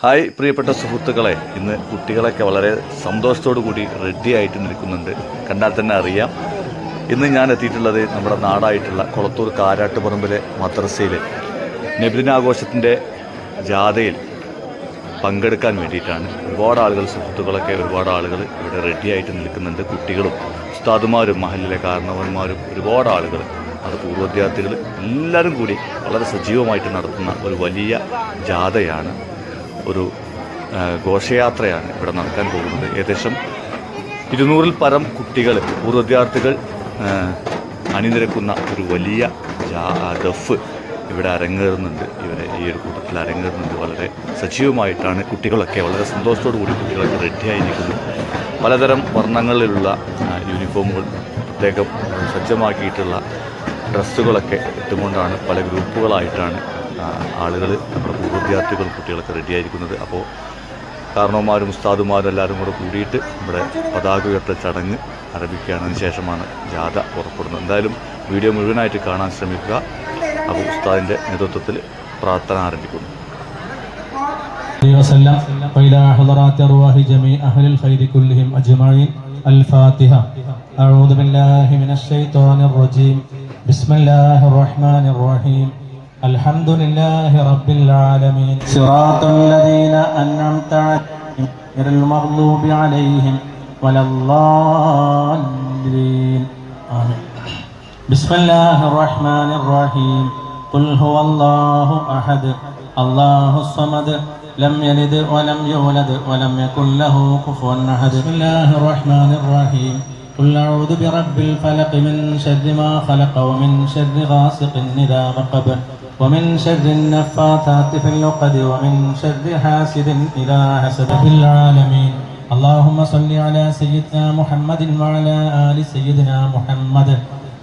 Hi പ്രിയപ്പെട്ട സുഹൃത്തുക്കളെ. ഇന്ന് കുട്ടികളൊക്കെ വളരെ സന്തോഷത്തോടു കൂടി റെഡി ആയിട്ട് നിൽക്കുന്നുണ്ട്. കണ്ടാൽ തന്നെ അറിയാം. ഇന്ന് ഞാൻ എത്തിയിട്ടുള്ളത് നമ്മുടെ നാടായിട്ടുള്ള കൊളത്തൂർ കാരാട്ടുപറമ്പിലെ മദ്രസയിൽ നബിദിനാഘോഷത്തിന്റെ ജാഥയിൽ പങ്കെടുക്കാൻ വേണ്ടിയിട്ടാണ്. ഒരുപാട് ആളുകൾ സുഹൃത്തുക്കളൊക്കെ ഒരുപാട് ആളുകൾ ഇവിടെ റെഡി ആയിട്ട് നിൽക്കുന്നുണ്ട്. കുട്ടികളും ഉസ്താദുമാരും മഹലിലെ കാരണവന്മാരും ഒരുപാട് ആളുകൾ അത് പൂർവ എല്ലാവരും കൂടി വളരെ സജീവമായിട്ട് നടത്തുന്ന ഒരു വലിയ ജാഥയാണ് ഒരു ഘോഷയാത്രയാണ് ഇവിടെ നടക്കാൻ പോകുന്നത്. ഏകദേശം ഇരുന്നൂറിൽ പരം കുട്ടികൾ പൂർവ വിദ്യാർത്ഥികൾ അണിനിരക്കുന്ന ഒരു വലിയ ഡഫ് ഇവിടെ അരങ്ങേറുന്നുണ്ട്. ഇവരെ ഈ ഒരു കൂട്ടത്തിൽ അരങ്ങേറുന്നുണ്ട്. വളരെ സജീവമായിട്ടാണ് കുട്ടികളൊക്കെ വളരെ സന്തോഷത്തോടു കൂടി കുട്ടികളൊക്കെ റെഡിയായി നിൽക്കുന്നു. പലതരം വർണങ്ങളിലുള്ള യൂണിഫോമുകൾ പ്രത്യേകം സജ്ജമാക്കിയിട്ടുള്ള ഡ്രസ്സുകളൊക്കെ ഇട്ടുകൊണ്ടാണ് പല ഗ്രൂപ്പുകളായിട്ടാണ് ആളുകൾ നമ്മുടെ പൂർവ്വ വിദ്യാർത്ഥികളും കുട്ടികളൊക്കെ റെഡിയായിരിക്കുന്നത് അപ്പോൾ കാരണവന്മാരും ഉസ്താദുമാരും എല്ലാവരും കൂടെ കൂടിയിട്ട് ഇവിടെ പതാക ഉയർത്തൽ ചടങ്ങ് ആരംഭിക്കുകയാണ് അതിന് ശേഷമാണ് ജാഥ പുറപ്പെടുന്നത് എന്തായാലും വീഡിയോ മുഴുവനായിട്ട് കാണാൻ ശ്രമിക്കുക അപ്പോൾ ഉസ്താദിൻ്റെ നേതൃത്വത്തിൽ പ്രാർത്ഥന ആരംഭിക്കുന്നു عليه وسلم وإلى حضرات أرواح جميع أهل الخير كلهم أجمعين الفاتحة أعوذ بالله من الشيطان الرجيم بسم الله الرحمن الرحيم الحمد لله رب العالمين. صراط الذين أنعمت عليهم غير المغضوب عليهم ولا الضالين. آمين. بسم الله الرحمن الرحيم. قل هو الله أحد. الله الصمد لم يلد ولم يولد ولم يكن له كفوا أحد. بسم الله الرحمن الرحيم. قل أعوذ برب الفلق من شر ما خلق ومن شر غاسق إذا وقب ومن شر النفاثات في العقد ومن شر حاسد إذا حسد في العالمين اللهم صل على سيدنا محمد وعلى آل سيدنا محمد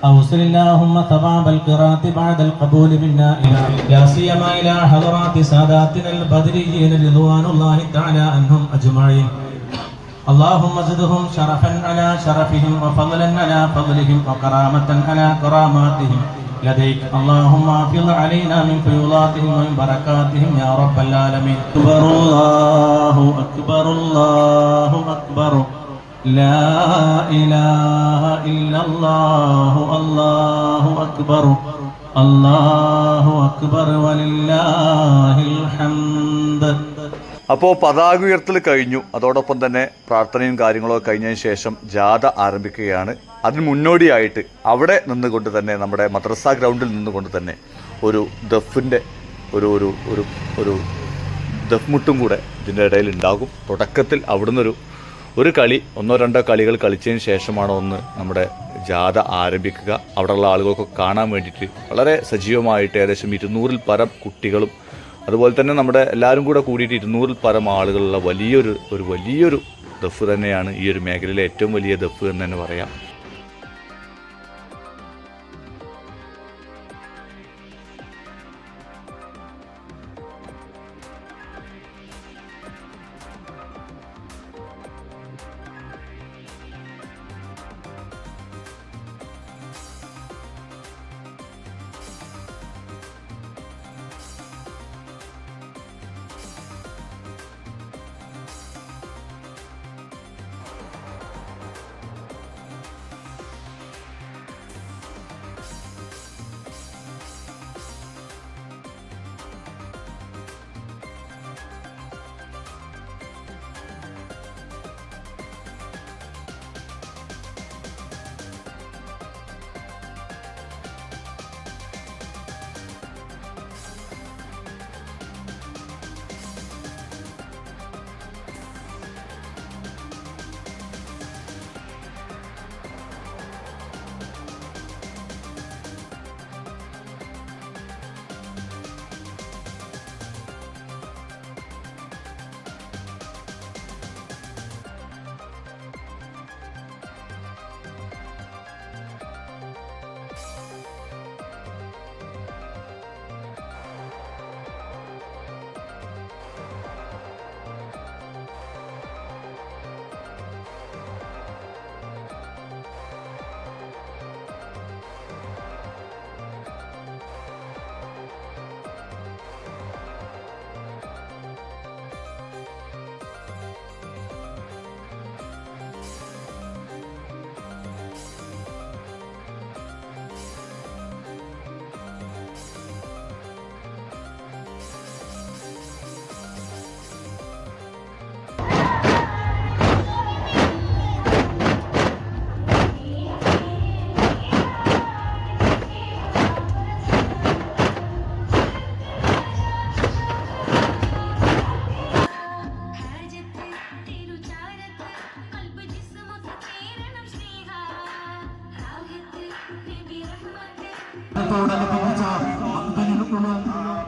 أوصل اللهم ثواب القراءة بعد القبول منا إلى لا سيما إلى حضرات ساداتنا البدريين رضوان الله تعالى عنهم أجمعين اللهم زدهم شرفا على شرفهم وفضلا على فضلهم وكرامة على كراماتهم لديك. اللهم افض علينا من فيوضاتهم ومن بركاتهم يا رب العالمين. أكبر الله أكبر الله أكبر. لا إله إلا الله الله أكبر. الله أكبر ولله الحمد. അപ്പോൾ പതാക ഉയർത്തൽ കഴിഞ്ഞു. അതോടൊപ്പം തന്നെ പ്രാർത്ഥനയും കാര്യങ്ങളൊക്കെ കഴിഞ്ഞതിന് ശേഷം ജാഥ ആരംഭിക്കുകയാണ്. അതിന് മുന്നോടിയായിട്ട് അവിടെ നിന്നുകൊണ്ട് തന്നെ നമ്മുടെ മദ്രസ ഗ്രൗണ്ടിൽ നിന്നുകൊണ്ട് തന്നെ ഒരു ദഫിന്റെ ഒരു ഒരു ഒരു ഒരു ദഫ്മുട്ടും കൂടെ ഇതിന്റെ ഇടയിൽ ഉണ്ടാകും. തുടക്കത്തിൽ അവിടുന്ന് ഒരു ഒരു കളി ഒന്നോ രണ്ടോ കളികൾ കളിച്ചതിന് ശേഷമാണ് ഒന്ന് നമ്മുടെ ജാഥ ആരംഭിക്കുക. അവിടെയുള്ള ആളുകൾക്ക് കാണാൻ വേണ്ടിയിട്ട് വളരെ സജീവമായിട്ട് ഏകദേശം ഇരുന്നൂറിൽ പരം കുട്ടികളും അതുപോലെ തന്നെ നമ്മുടെ എല്ലാവരും കൂടെ കൂടിയിട്ട് ഇരുന്നൂറിൽ പരം ആളുകളുള്ള വലിയൊരു ഒരു വലിയൊരു ദഫ് തന്നെയാണ് ഈ ഒരു മേഖലയിലെ ഏറ്റവും വലിയ ദഫ് എന്ന് തന്നെ പറയാം.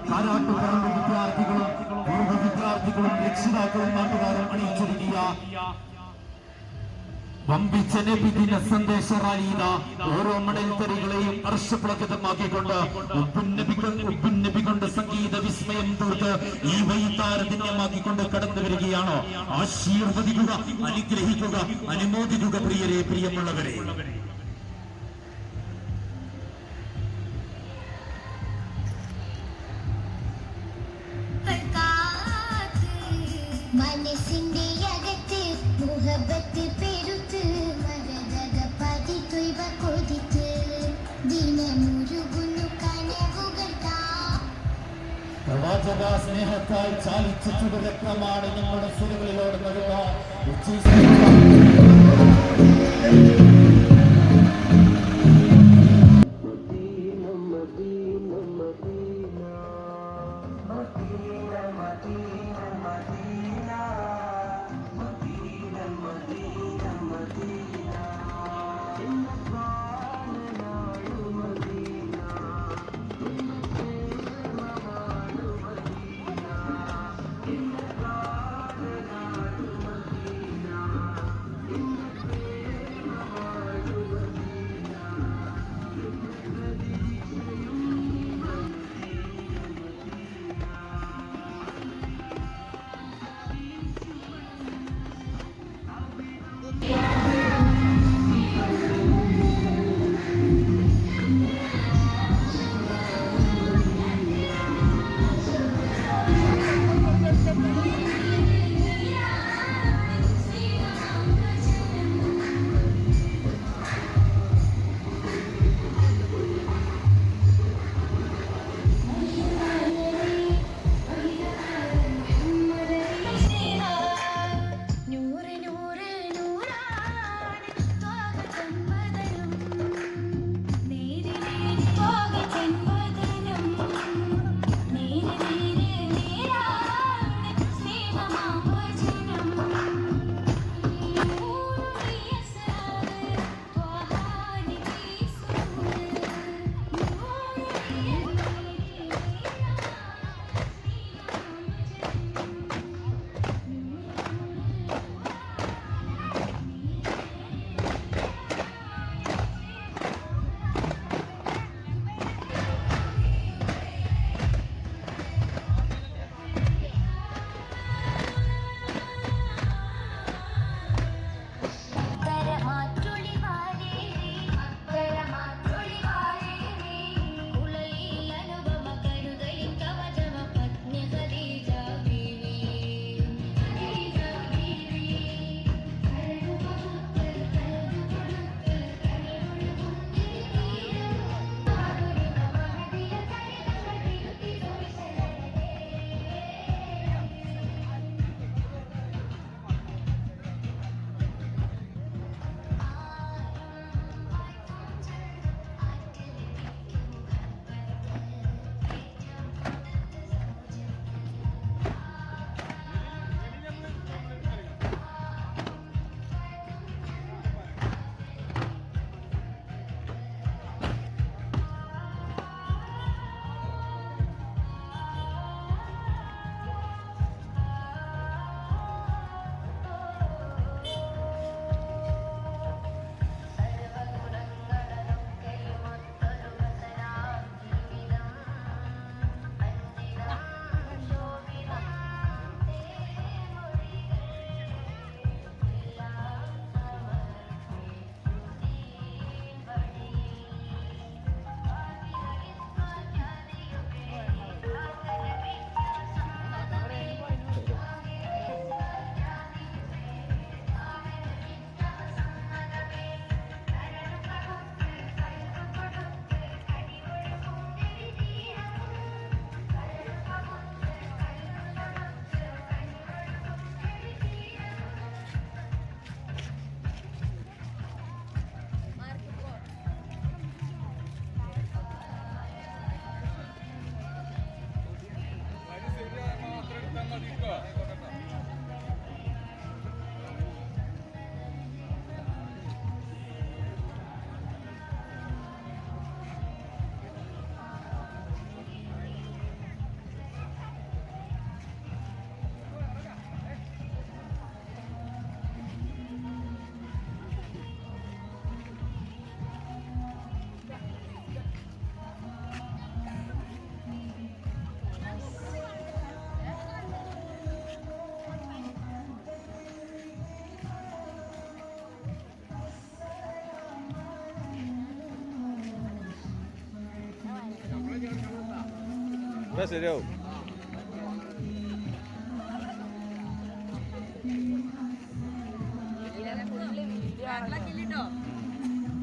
കാരാട്ടുപറമ്പ് സന്ദേശ ഓരോ മണൽ തരികളെയും ഹർഷപ്രകൃതമാക്കിക്കൊണ്ട് സംഗീത വിസ്മയം തീർത്ത് ഈ വൈതാരതന്യമാക്കിക്കൊണ്ട് കടന്നു വരികയാണോ ആശീർവദിക്കുക അനുഗ്രഹിക്കുക അനുമോദിക്കുക പ്രിയരെ പ്രിയമുള്ളവരെ സ്നേഹത്താൽ ചാലിച്ച രക്തമാണ് നമ്മുടെ ശരിയാവും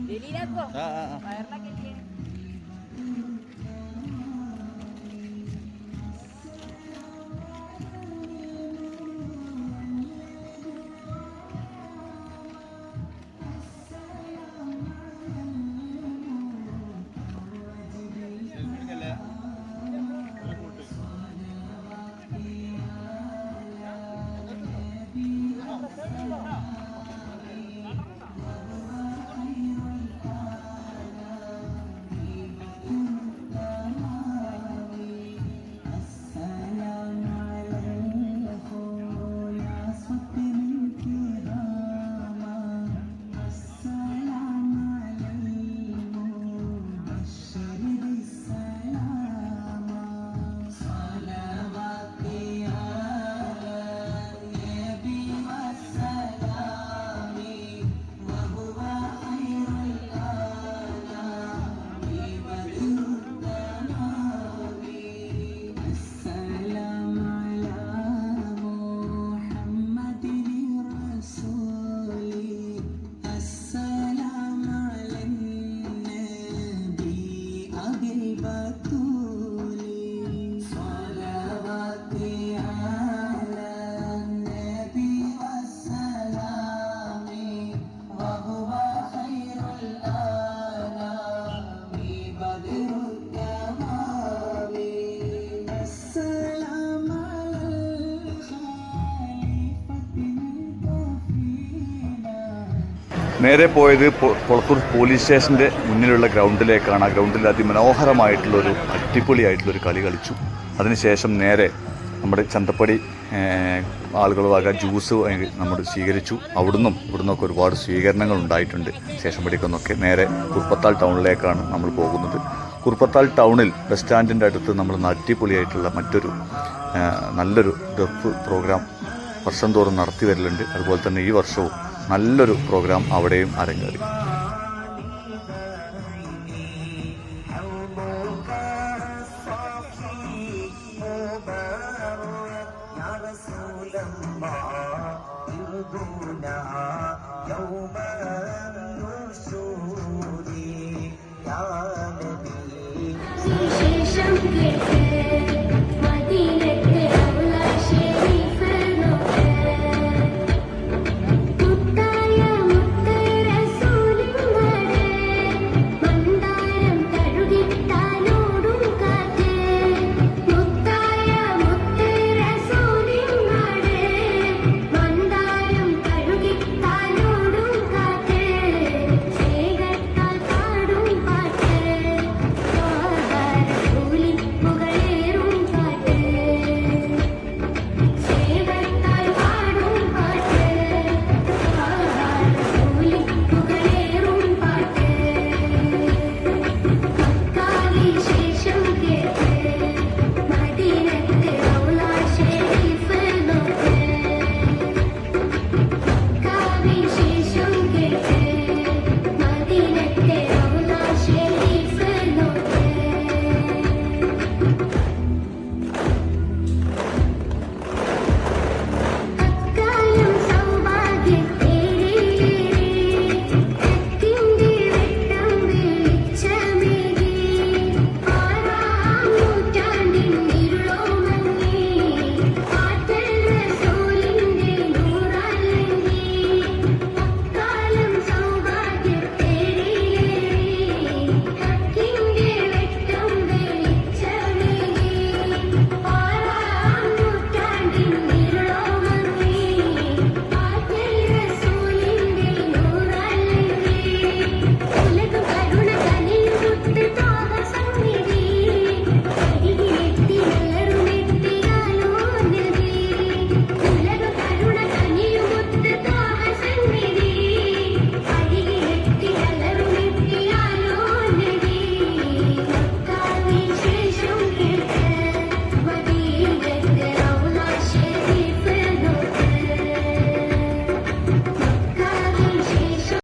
വെളിയിലാക്കോ ആ ആ ആ നേരെ പോയത് കൊളത്തൂർ പോലീസ് സ്റ്റേഷന്റെ മുന്നിലുള്ള ഗ്രൗണ്ടിലേക്കാണ് ആ ഗ്രൗണ്ടിൽ അതിമനോഹരമായിട്ടുള്ളൊരു അടിപൊളിയായിട്ടുള്ളൊരു കളി കളിച്ചു. അതിനുശേഷം നേരെ നമ്മുടെ ചന്തപ്പടി ആളുകൾ വക ജ്യൂസ് നമ്മൾ സ്വീകരിച്ചു. അവിടുന്നും ഇവിടുന്നൊക്കെ ഒരുപാട് സ്വീകരണങ്ങൾ ഉണ്ടായിട്ടുണ്ട്. ശേഷം പടിക്കുന്നൊക്കെ നേരെ കുർപ്പത്താൽ ടൗണിലേക്കാണ് നമ്മൾ പോകുന്നത്. കുർപ്പത്താൽ ടൗണിൽ ബസ് സ്റ്റാൻഡിന്റെ അടുത്ത് നമ്മൾ അടിപൊളിയായിട്ടുള്ള മറ്റൊരു നല്ലൊരു ദഫ് പ്രോഗ്രാം വർഷം തോറും നടത്തി വരലുണ്ട്. അതുപോലെ തന്നെ ഈ വർഷവും നല്ലൊരു പ്രോഗ്രാം അവിടെയും അരങ്ങേറി.